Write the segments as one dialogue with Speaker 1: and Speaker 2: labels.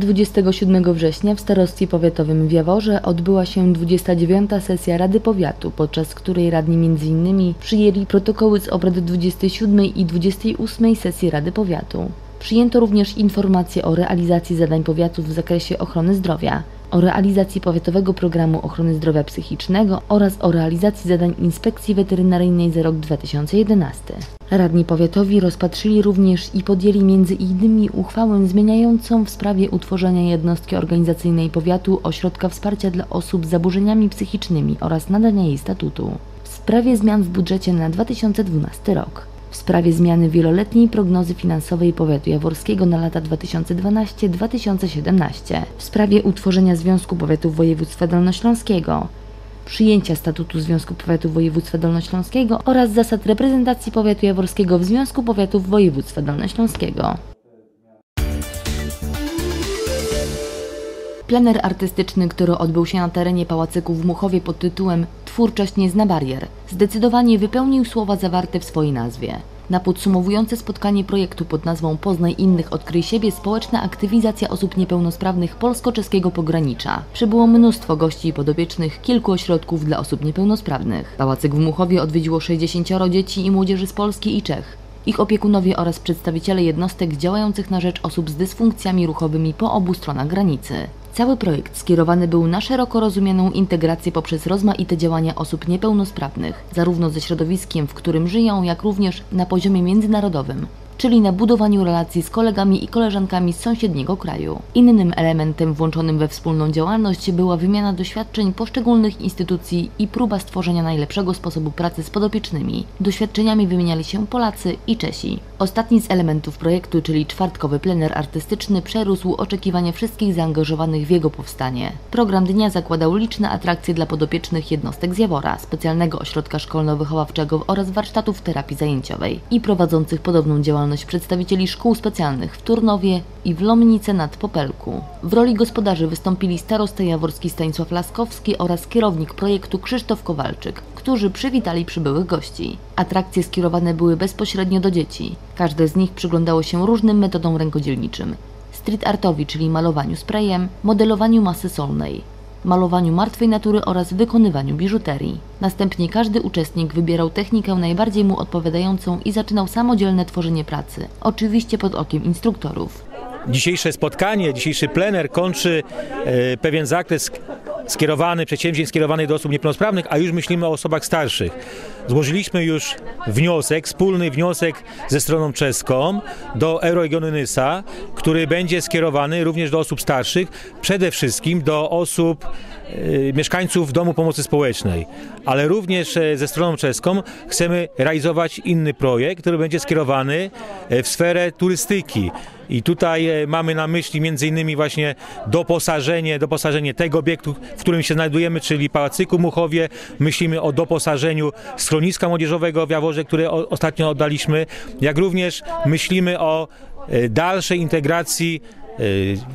Speaker 1: 27 września w starostwie powiatowym w Jaworze odbyła się 29. sesja Rady Powiatu, podczas której radni m.in. przyjęli protokoły z obrad 27 i 28 sesji Rady Powiatu. Przyjęto również informacje o realizacji zadań powiatu w zakresie ochrony zdrowia, o realizacji powiatowego programu ochrony zdrowia psychicznego oraz o realizacji zadań inspekcji weterynaryjnej za rok 2011. Radni powiatowi rozpatrzyli również i podjęli między innymi uchwałę zmieniającą w sprawie utworzenia jednostki organizacyjnej powiatu ośrodka wsparcia dla osób z zaburzeniami psychicznymi oraz nadania jej statutu. W sprawie zmian w budżecie na 2012 rok sprawie zmiany wieloletniej prognozy finansowej powiatu jaworskiego na lata 2012-2017, w sprawie utworzenia Związku Powiatów Województwa Dolnośląskiego, przyjęcia statutu Związku Powiatów Województwa Dolnośląskiego oraz zasad reprezentacji powiatu jaworskiego w Związku Powiatów Województwa Dolnośląskiego. Plener artystyczny, który odbył się na terenie Pałacyku w Muchowie pod tytułem Twórczość nie zna barier, zdecydowanie wypełnił słowa zawarte w swojej nazwie. Na podsumowujące spotkanie projektu pod nazwą Poznaj innych, odkryj siebie społeczna aktywizacja osób niepełnosprawnych polsko-czeskiego pogranicza. Przybyło mnóstwo gości i podopiecznych kilku ośrodków dla osób niepełnosprawnych. Pałacyk w Muchowie odwiedziło 60 dzieci i młodzieży z Polski i Czech. Ich opiekunowie oraz przedstawiciele jednostek działających na rzecz osób z dysfunkcjami ruchowymi po obu stronach granicy. Cały projekt skierowany był na szeroko rozumianą integrację poprzez rozmaite działania osób niepełnosprawnych, zarówno ze środowiskiem, w którym żyją, jak również na poziomie międzynarodowym czyli na budowaniu relacji z kolegami i koleżankami z sąsiedniego kraju. Innym elementem włączonym we wspólną działalność była wymiana doświadczeń poszczególnych instytucji i próba stworzenia najlepszego sposobu pracy z podopiecznymi. Doświadczeniami wymieniali się Polacy i Czesi. Ostatni z elementów projektu, czyli czwartkowy plener artystyczny, przerósł oczekiwania wszystkich zaangażowanych w jego powstanie. Program dnia zakładał liczne atrakcje dla podopiecznych jednostek z Jawora, specjalnego ośrodka szkolno-wychowawczego oraz warsztatów terapii zajęciowej i prowadzących podobną działalność działalność przedstawicieli szkół specjalnych w Turnowie i w Lomnicy nad Popelku. W roli gospodarzy wystąpili starosta jaworski Stanisław Laskowski oraz kierownik projektu Krzysztof Kowalczyk, którzy przywitali przybyłych gości. Atrakcje skierowane były bezpośrednio do dzieci. Każde z nich przyglądało się różnym metodom rękodzielniczym. Street artowi, czyli malowaniu sprayem, modelowaniu masy solnej, malowaniu martwej natury oraz wykonywaniu biżuterii. Następnie każdy uczestnik wybierał technikę najbardziej mu odpowiadającą i zaczynał samodzielne tworzenie pracy, oczywiście pod okiem instruktorów.
Speaker 2: Dzisiejsze spotkanie, dzisiejszy plener kończy e, pewien zakres skierowany, przedsięwzięć skierowanych do osób niepełnosprawnych, a już myślimy o osobach starszych. Złożyliśmy już wniosek, wspólny wniosek ze stroną czeską do Euroregionu Nysa, który będzie skierowany również do osób starszych, przede wszystkim do osób mieszkańców Domu Pomocy Społecznej, ale również e, ze stroną czeską chcemy realizować inny projekt, który będzie skierowany e, w sferę turystyki. I tutaj mamy na myśli między innymi właśnie doposażenie, doposażenie tego obiektu, w którym się znajdujemy, czyli Pałacyku Muchowie. Myślimy o doposażeniu schroniska młodzieżowego w Jaworze, które ostatnio oddaliśmy, jak również myślimy o e, dalszej integracji e,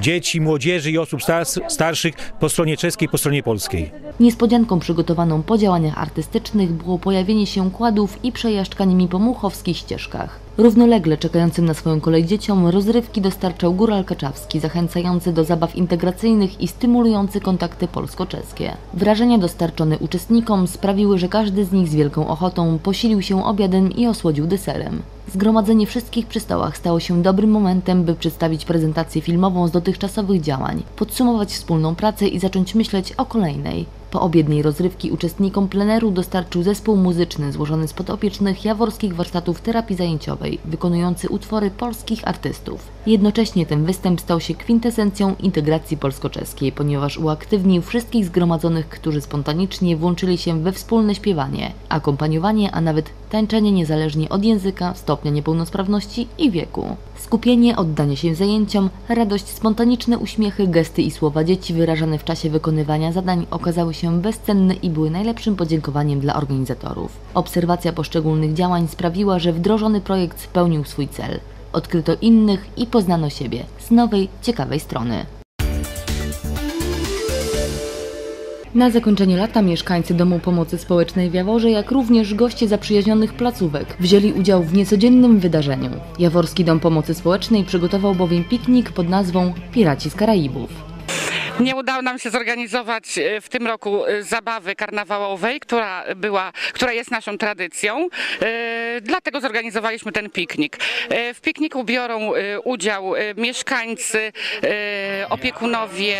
Speaker 2: dzieci, młodzieży i osób starszych po stronie czeskiej, po stronie polskiej.
Speaker 1: Niespodzianką przygotowaną po działaniach artystycznych było pojawienie się kładów i przejażdżka nimi po muchowskich ścieżkach. Równolegle czekającym na swoją kolej dzieciom rozrywki dostarczał Góral Kaczawski, zachęcający do zabaw integracyjnych i stymulujący kontakty polsko-czeskie. Wrażenia dostarczone uczestnikom sprawiły, że każdy z nich z wielką ochotą posilił się obiadem i osłodził deserem. Zgromadzenie wszystkich przy stołach stało się dobrym momentem, by przedstawić prezentację filmową z dotychczasowych działań, podsumować wspólną pracę i zacząć myśleć o kolejnej. Po obiedniej rozrywki uczestnikom pleneru dostarczył zespół muzyczny złożony z podopiecznych jaworskich warsztatów terapii zajęciowej, wykonujący utwory polskich artystów. Jednocześnie ten występ stał się kwintesencją integracji polsko-czeskiej, ponieważ uaktywnił wszystkich zgromadzonych, którzy spontanicznie włączyli się we wspólne śpiewanie, akompaniowanie, a nawet tańczenie niezależnie od języka, stopnia niepełnosprawności i wieku. Skupienie, oddanie się zajęciom, radość, spontaniczne uśmiechy, gesty i słowa dzieci wyrażane w czasie wykonywania zadań okazały się bezcenne i były najlepszym podziękowaniem dla organizatorów. Obserwacja poszczególnych działań sprawiła, że wdrożony projekt spełnił swój cel. Odkryto innych i poznano siebie z nowej, ciekawej strony. Na zakończenie lata mieszkańcy Domu Pomocy Społecznej w Jaworze, jak również goście zaprzyjaźnionych placówek wzięli udział w niecodziennym wydarzeniu. Jaworski Dom Pomocy Społecznej przygotował bowiem piknik pod nazwą Piraci z Karaibów.
Speaker 3: Nie udało nam się zorganizować e, w tym roku e, zabawy karnawałowej, która była, która jest naszą tradycją. E, dlatego zorganizowaliśmy ten piknik. W pikniku biorą udział mieszkańcy, opiekunowie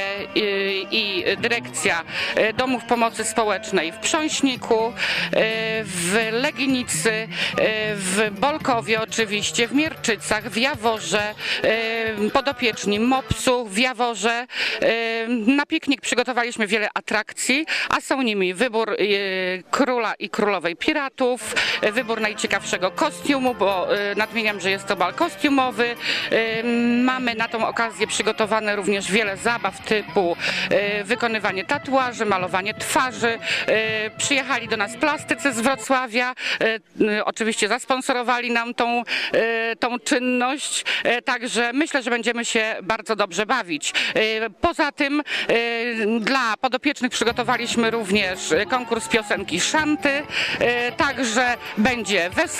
Speaker 3: i dyrekcja domów pomocy społecznej w Prząśniku, w Legnicy, w Bolkowie oczywiście, w Mierczycach, w Jaworze, podopieczni MOPS-u, w Jaworze, na piknik przygotowaliśmy wiele atrakcji, a są nimi wybór e, króla i królowej piratów, e, wybór najciekawszego kostiumu, bo e, nadmieniam, że jest to bal kostiumowy. Mamy na tą okazję przygotowane również wiele zabaw typu wykonywanie tatuaży, malowanie twarzy. Przyjechali do nas plastycy z Wrocławia, oczywiście zasponsorowali nam tą, tą czynność, także myślę, że będziemy się bardzo dobrze bawić. Poza tym Y, dla podopiecznych przygotowaliśmy również konkurs piosenki Szanty, y, także będzie wesoło.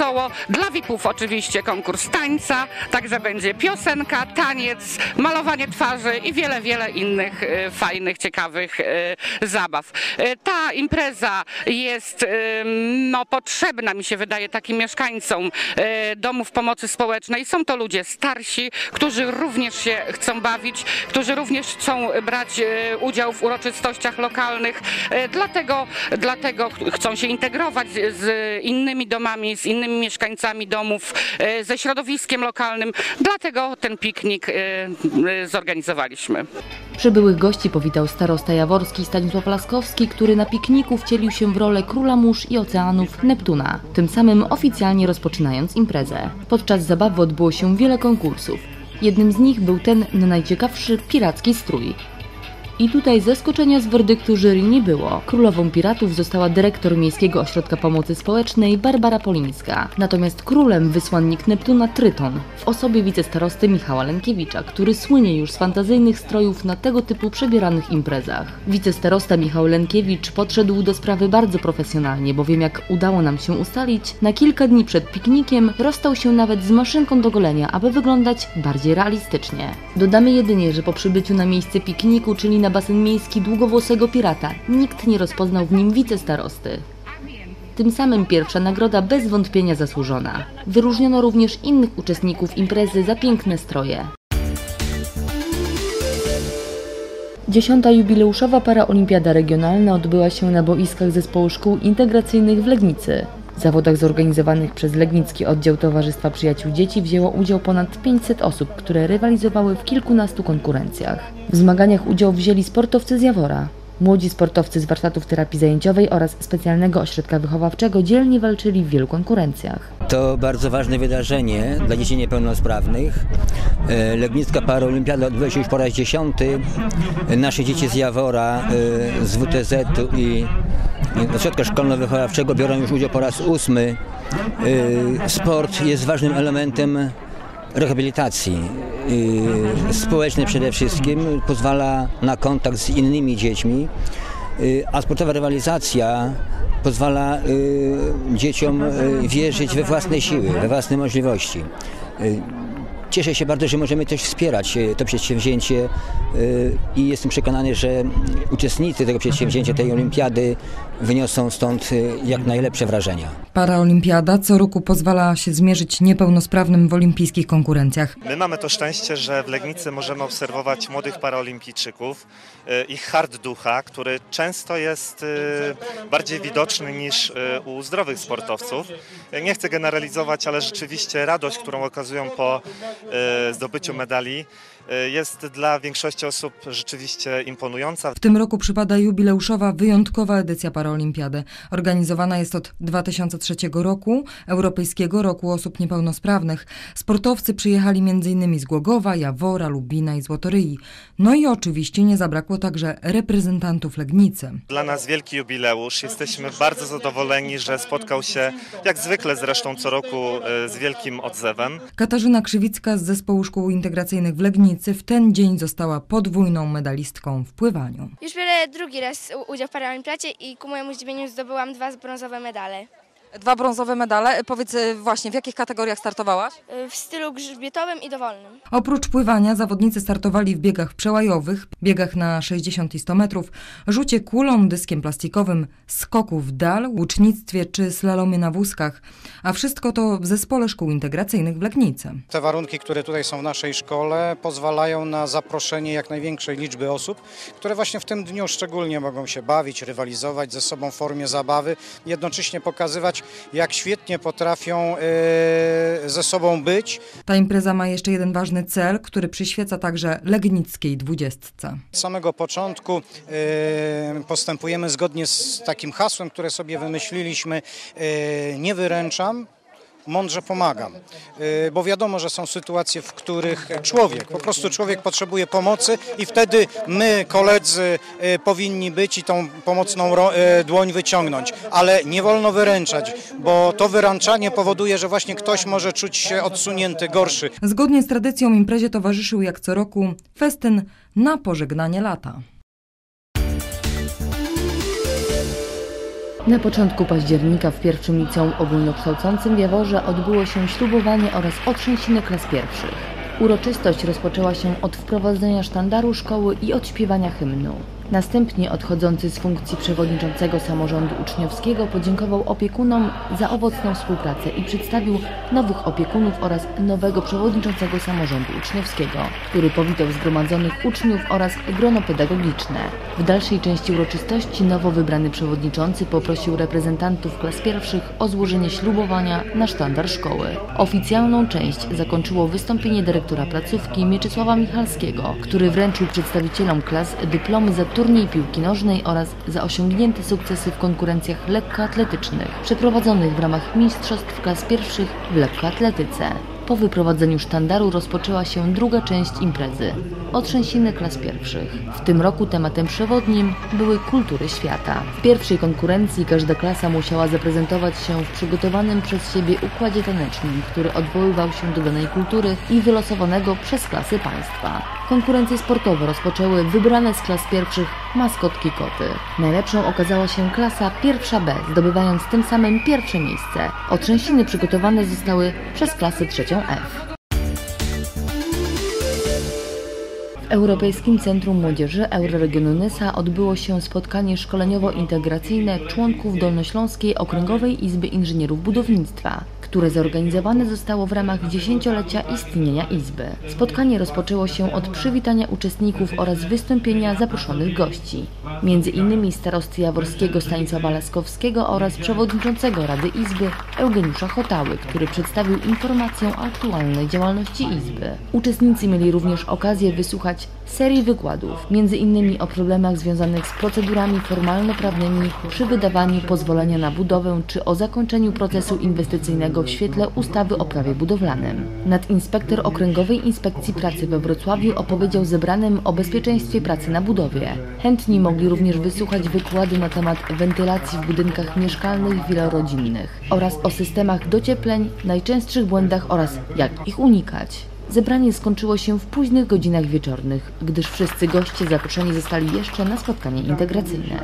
Speaker 3: Dla VIP-ów oczywiście konkurs tańca, także będzie piosenka, taniec, malowanie twarzy i wiele, wiele innych y, fajnych, ciekawych zabaw. Ta impreza jest no, potrzebna, mi się wydaje, takim mieszkańcom domów pomocy społecznej. Są to ludzie starsi, którzy również się chcą bawić, którzy również chcą brać udział w uroczystościach lokalnych, dlatego, dlatego chcą się integrować z innymi domami, z innymi mieszkańcami domów, e, ze środowiskiem lokalnym, dlatego ten piknik zorganizowaliśmy.
Speaker 1: Przybyłych gości powitał starosta jaworski Stanisław Laskowski, który na pikniku wcielił się w rolę króla mórz i oceanów Neptuna, tym samym oficjalnie rozpoczynając imprezę. Podczas zabawy odbyło się wiele konkursów. Jednym z nich był ten na najciekawszy piracki strój. I tutaj zaskoczenia z werdyktu jury nie było. Królową piratów została dyrektor Miejskiego Ośrodka Pomocy Społecznej Barbara Polińska. Natomiast królem wysłannik Neptuna Tryton w osobie wicestarosty Michała Lenkiewicza, który słynie już z fantazyjnych strojów na tego typu przebieranych imprezach. Wicestarosta Michał Lenkiewicz podszedł do sprawy bardzo profesjonalnie, bowiem jak udało nam się ustalić, na kilka dni przed piknikiem rozstał się nawet z maszynką do golenia, aby wyglądać bardziej realistycznie. Dodamy jedynie, że po przybyciu na miejsce pikniku, czyli na na basen miejski długowłosego pirata. Nikt nie rozpoznał w nim wicestarosty. Tym samym pierwsza nagroda bez wątpienia zasłużona. Wyróżniono również innych uczestników imprezy za piękne stroje. Dziesiąta jubileuszowa paraolimpiada regionalna odbyła się na boiskach zespołu szkół integracyjnych w Legnicy. W zawodach zorganizowanych przez Legnicki Oddział Towarzystwa Przyjaciół Dzieci wzięło udział ponad 500 osób, które rywalizowały w kilkunastu konkurencjach. W zmaganiach udział wzięli sportowcy z Jawora. Młodzi sportowcy z warsztatów terapii zajęciowej oraz specjalnego ośrodka wychowawczego dzielnie walczyli w wielu konkurencjach.
Speaker 4: To bardzo ważne wydarzenie dla dzieci niepełnosprawnych. E, Legnicka Paraolimpiada odbyła się już po raz dziesiąty. Nasze dzieci z Jawora, e, z WTZ-u i ośrodka szkolno-wychowawczego biorą już udział po raz ósmy. E, sport jest ważnym elementem rehabilitacji społecznej przede wszystkim, pozwala na kontakt z innymi dziećmi, a sportowa rywalizacja pozwala dzieciom wierzyć we własne siły, we własne możliwości. Cieszę się bardzo, że możemy też wspierać e, to przedsięwzięcie e, i jestem przekonany, że uczestnicy tego przedsięwzięcia, tej olimpiady wyniosą stąd e, jak najlepsze wrażenia.
Speaker 5: Paraolimpiada co roku pozwala się zmierzyć niepełnosprawnym w olimpijskich konkurencjach.
Speaker 6: My mamy to szczęście, że w Legnicy możemy obserwować młodych paraolimpijczyków, ich hard ducha, który często jest bardziej widoczny niż u zdrowych sportowców. Nie chcę generalizować, ale rzeczywiście radość, którą okazują po zdobyciu medali. e, jest dla większości osób rzeczywiście imponująca.
Speaker 5: W tym roku przypada jubileuszowa, wyjątkowa edycja Paraolimpiady. Organizowana jest od 2003 roku, Europejskiego Roku Osób Niepełnosprawnych. Sportowcy przyjechali m.in. z Głogowa, Jawora, Lubina i Złotoryi. No i oczywiście nie zabrakło także reprezentantów Legnicy.
Speaker 6: Dla nas wielki jubileusz. Jesteśmy bardzo zadowoleni, że spotkał się, jak zwykle zresztą co roku, e, z wielkim odzewem.
Speaker 5: Katarzyna Krzywicka z Zespołu Szkół Integracyjnych w Legnicy Legnicy w ten dzień została podwójną medalistką w pływaniu.
Speaker 7: Już biorę drugi raz udział w paraolimpiadzie i ku mojemu zdziwieniu zdobyłam dwa brązowe medale.
Speaker 5: Dwa brązowe medale. Powiedz y, właśnie, w jakich kategoriach startowałaś?
Speaker 7: Y, W stylu grzbietowym i dowolnym.
Speaker 5: Oprócz pływania zawodnicy startowali w biegach przełajowych, biegach na 60 i 100 metrów, rzucie kulą, dyskiem plastikowym, skoku w dal, łucznictwie czy slalomie na wózkach. A wszystko to w zespole szkół integracyjnych w Legnicy.
Speaker 8: Te warunki, które tutaj są w naszej szkole, pozwalają na zaproszenie jak największej liczby osób, które właśnie w tym dniu szczególnie mogą się bawić, rywalizować ze sobą w formie zabawy, jednocześnie pokazywać, jak świetnie potrafią e, ze sobą być.
Speaker 5: Ta impreza ma jeszcze jeden ważny cel, który przyświeca także legnickiej dwudziestce.
Speaker 8: Od samego początku e, postępujemy zgodnie z takim hasłem, które sobie wymyśliliśmy, e, nie wyręczam, mądrze pomagam. E, Bo wiadomo, że są sytuacje, w których człowiek, po prostu człowiek potrzebuje pomocy i wtedy my, koledzy, e, powinni być i tą pomocną e, dłoń wyciągnąć. Ale nie wolno wyręczać, bo to wyręczanie powoduje, że właśnie ktoś może czuć się odsunięty, gorszy.
Speaker 5: Zgodnie z tradycją imprezie towarzyszył jak co roku festyn na pożegnanie lata.
Speaker 1: Na początku października w pierwszym liceum ogólnokształcącym w Jaworze odbyło się ślubowanie oraz otrzęsiny klas pierwszych. Uroczystość rozpoczęła się od wprowadzenia sztandaru szkoły i odśpiewania hymnu. Następnie odchodzący z funkcji przewodniczącego samorządu uczniowskiego podziękował opiekunom za owocną współpracę i przedstawił nowych opiekunów oraz nowego przewodniczącego samorządu uczniowskiego, który powitał zgromadzonych uczniów oraz grono pedagogiczne. W dalszej części uroczystości nowo wybrany przewodniczący poprosił reprezentantów klas pierwszych o złożenie ślubowania na sztandar szkoły. Oficjalną część zakończyło wystąpienie dyrektora placówki Mieczysława Michalskiego, który wręczył przedstawicielom klas dyplomy za turniej piłki nożnej oraz za osiągnięte sukcesy w konkurencjach lekkoatletycznych przeprowadzonych w ramach mistrzostw klas pierwszych w lekkoatletyce. Po wyprowadzeniu sztandaru rozpoczęła się druga część imprezy otrzęsiny klas pierwszych. W tym roku tematem przewodnim były kultury świata. W pierwszej konkurencji każda klasa musiała zaprezentować się w przygotowanym przez siebie układzie tanecznym, który odwoływał się do danej kultury i wylosowanego przez klasy państwa. Konkurencje sportowe rozpoczęły wybrane z klas pierwszych maskotki koty. Najlepszą okazała się klasa pierwsza B, zdobywając tym samym pierwsze miejsce. Otrzęsiny przygotowane zostały przez klasę trzecią F. W Europejskim Centrum Młodzieży Euroregionu Nysa odbyło się spotkanie szkoleniowo-integracyjne członków Dolnośląskiej Okręgowej Izby Inżynierów Budownictwa, które zorganizowane zostało w ramach dziesięciolecia istnienia Izby. Spotkanie rozpoczęło się od przywitania uczestników oraz wystąpienia zaproszonych gości, między innymi starosty jaworskiego Stanisława Laskowskiego oraz przewodniczącego Rady Izby Eugeniusza Hotały, który przedstawił informację o aktualnej działalności Izby. Uczestnicy mieli również okazję wysłuchać serii wykładów, między innymi o problemach związanych z procedurami formalno-prawnymi przy wydawaniu pozwolenia na budowę czy o zakończeniu procesu inwestycyjnego w świetle ustawy o prawie budowlanym. Nadinspektor Okręgowej Inspekcji Pracy we Wrocławiu opowiedział zebranym o bezpieczeństwie pracy na budowie. Chętni mogli również wysłuchać wykłady na temat wentylacji w budynkach mieszkalnych wielorodzinnych oraz o systemach dociepleń, najczęstszych błędach oraz jak ich unikać. Zebranie skończyło się w późnych godzinach wieczornych, gdyż wszyscy goście zaproszeni zostali jeszcze na spotkanie integracyjne.